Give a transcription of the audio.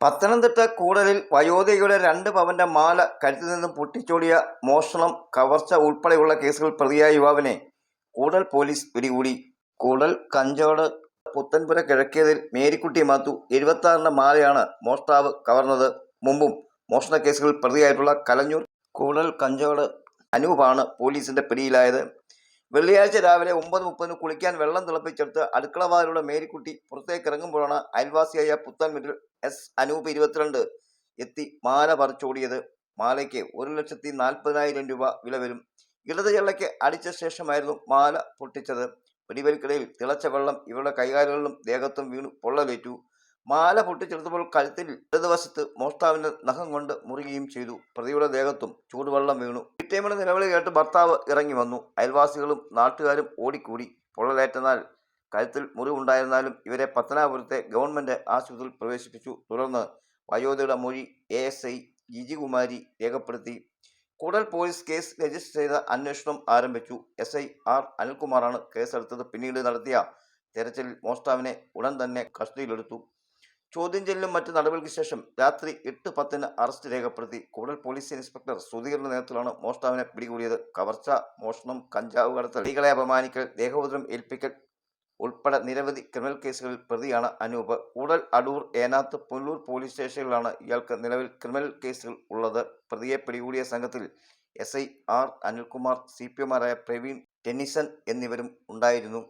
പത്തനംതിട്ട കൂടലിൽ വയോധികയുടെ രണ്ട് പവന്റെ മാല കരുത്തിൽ നിന്നും പൊട്ടിച്ചോടിയ മോഷണം കവർച്ച ഉൾപ്പെടെയുള്ള കേസുകൾ പ്രതിയായ യുവാവിനെ കൂടൽ പോലീസ് പിടികൂടി. കൂടൽ കഞ്ചോട് പുത്തൻപുര കിഴക്കേതിൽ മേരിക്കുട്ടി മാത്തു എഴുപത്തി മാലയാണ് മോഷ്ടാവ് കവർന്നത്. മുമ്പും മോഷണ കേസുകളിൽ പ്രതിയായിട്ടുള്ള കലഞ്ഞൂർ കൂടൽ കഞ്ചോട് അനൂപാണ് പോലീസിന്റെ പിടിയിലായത്. വെള്ളിയാഴ്ച രാവിലെ ഒമ്പത് മുപ്പതിന് കുളിക്കാൻ വെള്ളം തിളപ്പിച്ചെടുത്ത് അടുക്കളവാതിലൂടെ മേരിക്കുട്ടി പുറത്തേക്ക് ഇറങ്ങുമ്പോഴാണ് അയൽവാസിയായ പുത്തൻമുറ്റിൽ എസ് അനൂപ് ഇരുപത്തിരണ്ട് എത്തി മാല പറിച്ചോടിയത് മാലയ്ക്ക് ഒരു ലക്ഷത്തി നാൽപ്പതിനായിരം രൂപ വില വരും. ഇടത് ചെള്ളയ്ക്ക് അടിച്ച ശേഷമായിരുന്നു മാല പൊട്ടിച്ചത്. വെടിവെൽക്കിടയിൽ തിളച്ച വെള്ളം ഇവരുടെ കൈകാലുകളിലും ദേഹത്തും വീണു പൊള്ളലേറ്റു. മാല പൊട്ടിച്ചെടുത്തപ്പോൾ കഴുത്തിൽ ഇടതുവശത്ത് മോഷ്ടാവിന്റെ നഖം കൊണ്ട് മുറുകയും ചെയ്തു. പ്രതിയുടെ ദേഹത്തും ചൂടുവെള്ളം വീണു. പിറ്റേമണി നിലവിളി കേട്ട് ഭർത്താവ് ഇറങ്ങി വന്നു. അയൽവാസികളും നാട്ടുകാരും ഓടിക്കൂടി. പൊള്ളലേറ്റനാൽ കരുത്തിൽ മുറിവുണ്ടായിരുന്നാലും ഇവരെ പത്തനാപുരത്തെ ഗവൺമെന്റ് ആശുപത്രിയിൽ പ്രവേശിപ്പിച്ചു. തുടർന്ന് വയോധയുടെ മൊഴി എ എസ് ഐ ജിജികുമാരി രേഖപ്പെടുത്തി. കൂടൽ പോലീസ് കേസ് രജിസ്റ്റർ ചെയ്ത അന്വേഷണം ആരംഭിച്ചു. എസ് ഐ ആർ അനിൽകുമാറാണ് കേസെടുത്തത്. പിന്നീട് നടത്തിയ തെരച്ചിലിൽ മോഷ്ടാവിനെ ഉടൻ തന്നെ കസ്റ്റഡിയിലെടുത്തു. ചോദ്യം ചെയ്യലും മറ്റ് നടപടികൾക്ക് ശേഷം രാത്രി എട്ട് പത്തിന് അറസ്റ്റ് രേഖപ്പെടുത്തി കൂടൽ പോലീസ് ഇൻസ്പെക്ടർ സുധീറിന്റെ നേതൃത്വത്തിലാണ് മോഷ്ടാവിനെ പിടികൂടിയത്. കവർച്ച മോഷണം കഞ്ചാവ് കടത്തൽ സ്ത്രീകളെ അപമാനിക്കൽ ദേഹോദരം ഏൽപ്പിക്കൽ ഉൾപ്പെടെ നിരവധി ക്രിമിനൽ കേസുകളിൽ പ്രതിയാണ് അനൂപ്. കൂടൽ അടൂർ ഏനാത്ത് പുല്ലൂർ പോലീസ് സ്റ്റേഷനിലാണ് ഇയാൾക്ക് നിലവിൽ ക്രിമിനൽ കേസുകൾ ഉള്ളത്. പ്രതിയെ പിടികൂടിയ സംഘത്തിൽ S I R Anilkumar C P എമാരായ Praveen Tennyson എന്നിവരും ഉണ്ടായിരുന്നു.